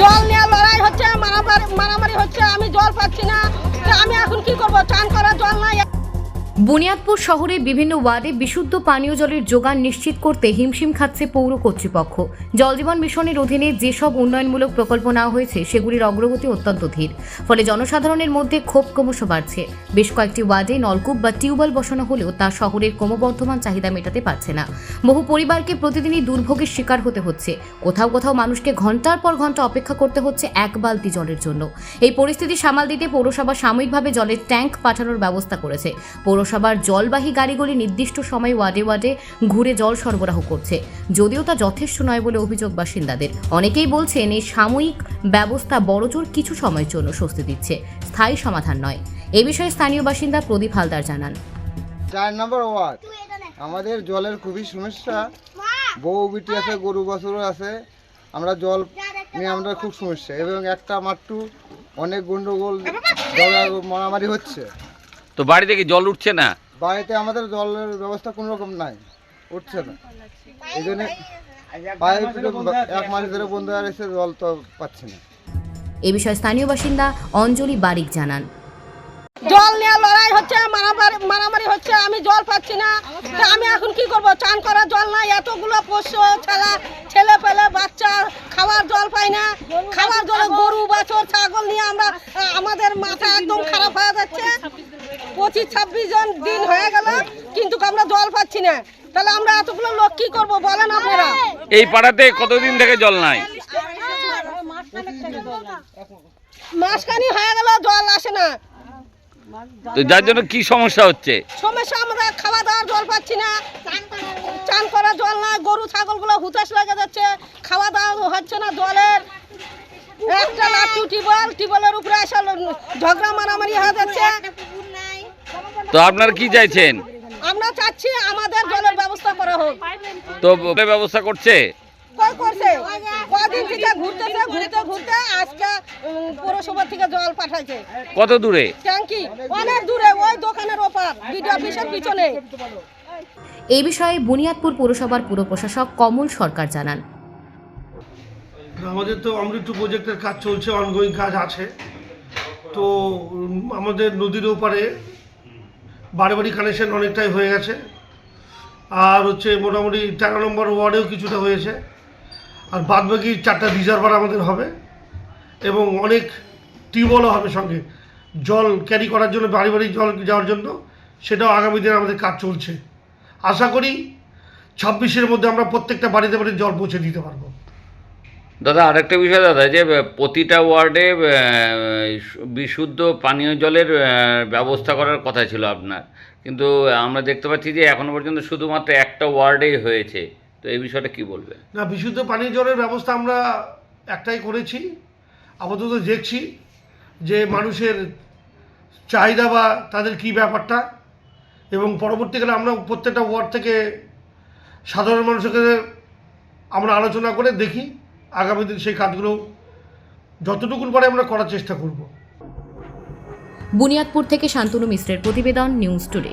জল নিয়ে লড়াই হচ্ছে, মারামারি মারামারি হচ্ছে, আমি জল পাচ্ছি না। আমি এখন কি করব? চান করার জল নাই বুনিয়াদপুর শহরে বিভিন্ন ওয়ার্ডে বিশুদ্ধ পানীয় জলের যোগান নিশ্চিত করতে হিমশিম খাচ্ছে পৌর কর্তৃপক্ষ। জলজীবন মিশনের অধীনে যেসব উন্নয়নমূলক প্রকল্প নেওয়া হয়েছে, সেগুলির অগ্রগতি অত্যন্ত ধীর। ফলে জনসাধারণের মধ্যে ক্ষোভ ক্রমশ বাড়ছে। বেশ কয়েকটি ওয়ার্ডে নলকূপ বা টিউবওয়েল বসানো হলেও তা শহরের ক্রমবর্ধমান চাহিদা মেটাতে পারছে না। বহু পরিবারকে প্রতিদিনই দুর্ভোগের শিকার হতে হচ্ছে। কোথাও কোথাও মানুষকে ঘণ্টার পর ঘণ্টা অপেক্ষা করতে হচ্ছে এক বালতি জলের জন্য। এই পরিস্থিতি সামাল দিতে পৌরসভা সাময়িকভাবে জলের ট্যাঙ্ক পাঠানোর ব্যবস্থা করেছে। পৌরসভার জলবাহী গাড়িগুলি নির্দিষ্ট সময় ওয়ার্ডে ওয়ার্ডে ঘুরে জল সরবরাহ করছে। যদিও তা যথেষ্ট নয় বলে অভিযোগ বাসিন্দাদের। অনেকেই বলছেন এই সাময়িক ব্যবস্থা বড়জোর কিছু সময়ের জন্য স্বস্তি দিচ্ছে। স্থায়ী সমাধান নয়। এ বিষয়ে স্থানীয় বাসিন্দা প্রদীপ হালদার জানান। চার নম্বর ওয়ার্ড। আমাদের জলের খুবই সমস্যা। বউ বিটি আছে গরু বাছুরও আছে। আমরা জল নিয়ে আমরা খুব সমস্যা। এবং একটা মাট্টু অনেক গন্ডগোল মারামারি হচ্ছে। তো বাড়ি থেকে জল উঠছে না? বাড়িতে আমাদের জলের ব্যবস্থা কোনো রকম নাই উঠছে না। এই জন্য পাইপ এক মাস ধরে বন্ধ হয়ে রয়েছে জল তো পাচ্ছি না। এ বিষয়ে স্থানীয় বাসিন্দা অঞ্জলি বারিক জানান। জল নিয়ে লড়াই হচ্ছে মারামারি মারামারি হচ্ছে আমি জল পাচ্ছি না। তো আমি এখন কি করব? চান করার জল নাই এতগুলো পোষ্য ছেলে ছেলে পেলে বাচ্চা খাওয়ার জল পাই না। খাওয়ার জলে গরু বাছর ছাগল নিয়ে আমরা আমাদের মাথা একদম খারাপ হয়ে যাচ্ছে। পঁচিশ ছাব্বিশ জন দিন হয়ে গেল কিন্তু আমরা জল পাচ্ছি না। তাহলে আমরা এতগুলো লোক কি করব বলেন আপনারা? এই পাড়াতে কতদিন থেকে জল নাই? মাসখানি হয়ে গেল জল আসে না। তো যার জন্য কি সমস্যা হচ্ছে? সমস্যা আমরা খাওয়া দাওয়ার জল পাচ্ছি না। চান করার জল নাই গরু ছাগলগুলো হুতাশ লেগে যাচ্ছে। খাওয়া দাওয়া হচ্ছে না জলের। একটা লাট্টু টিবল টিবলের উপরে এসে ল- ঝগড়া মারামারি হয়ে যাচ্ছে। তো আপনারা কি চাইছেন? আমরা চাচ্ছি আমাদের জলের ব্যবস্থা করা হোক। তো ব্যবস্থা করছে? কই করছে? কদিন থেকে ঘুরতেছে ঘুরতে ঘুরতে আজকে পৌরসভা থেকে জল পাঠাইছে। কত দূরে? ট্যাঙ্কি? অনেক দূরে ওই দোকানের ওপার বিডি অফিসের পিছনে। এই বিষয়ে বুনিয়াদপুর পৌরসভার পুর প্রশাসক কমল সরকার জানান। আমাদের তো অমৃত প্রজেক্টের কাজ চলছে অনগোয়িং কাজ আছে। তো আমাদের নদীর ওপারে বাড়ি কানেকশন অনেকটাই হয়ে গেছে। আর হচ্ছে মোটামুটি তেরো নম্বর ওয়ার্ডেও কিছুটা হয়েছে। আর বাদবাকি চারটা রিজার্ভার আমাদের হবে এবং অনেক টিউবওয়েলও হবে সঙ্গে। জল ক্যারি করার জন্য বাড়ি বাড়ি জল যাওয়ার জন্য সেটাও আগামী দিনে আমাদের কাজ চলছে। আশা করি ছাব্বিশের মধ্যে আমরা প্রত্যেকটা বাড়িতে বাড়ি জল পৌঁছে দিতে পারব। দাদা, আরেকটা বিষয় দাদা যে প্রতিটা ওয়ার্ডে বিশুদ্ধ পানীয় জলের ব্যবস্থা করার কথা ছিল আপনার। কিন্তু আমরা দেখতে পাচ্ছি যে, এখনও পর্যন্ত শুধুমাত্র একটা ওয়ার্ডেই হয়েছে। তো এই বিষয়টা কি বলবেন? না, বিশুদ্ধ পানীয় জলের ব্যবস্থা আমরা একটাই করেছি, আপাতত দেখছি যে মানুষের চাহিদা বা তাদের কি ব্যাপারটা। এবং পরবর্তীকালে আমরা প্রত্যেকটা ওয়ার্ড থেকে সাধারণ মানুষকে আমরা আলোচনা করে দেখি। আগামী দিন সেই কাজগুলো যতটুকুন পারে আমরা করার চেষ্টা করব। বুনিয়াদপুর থেকে শান্তনু মিশ্রের প্রতিবেদন নিউজ টুডে।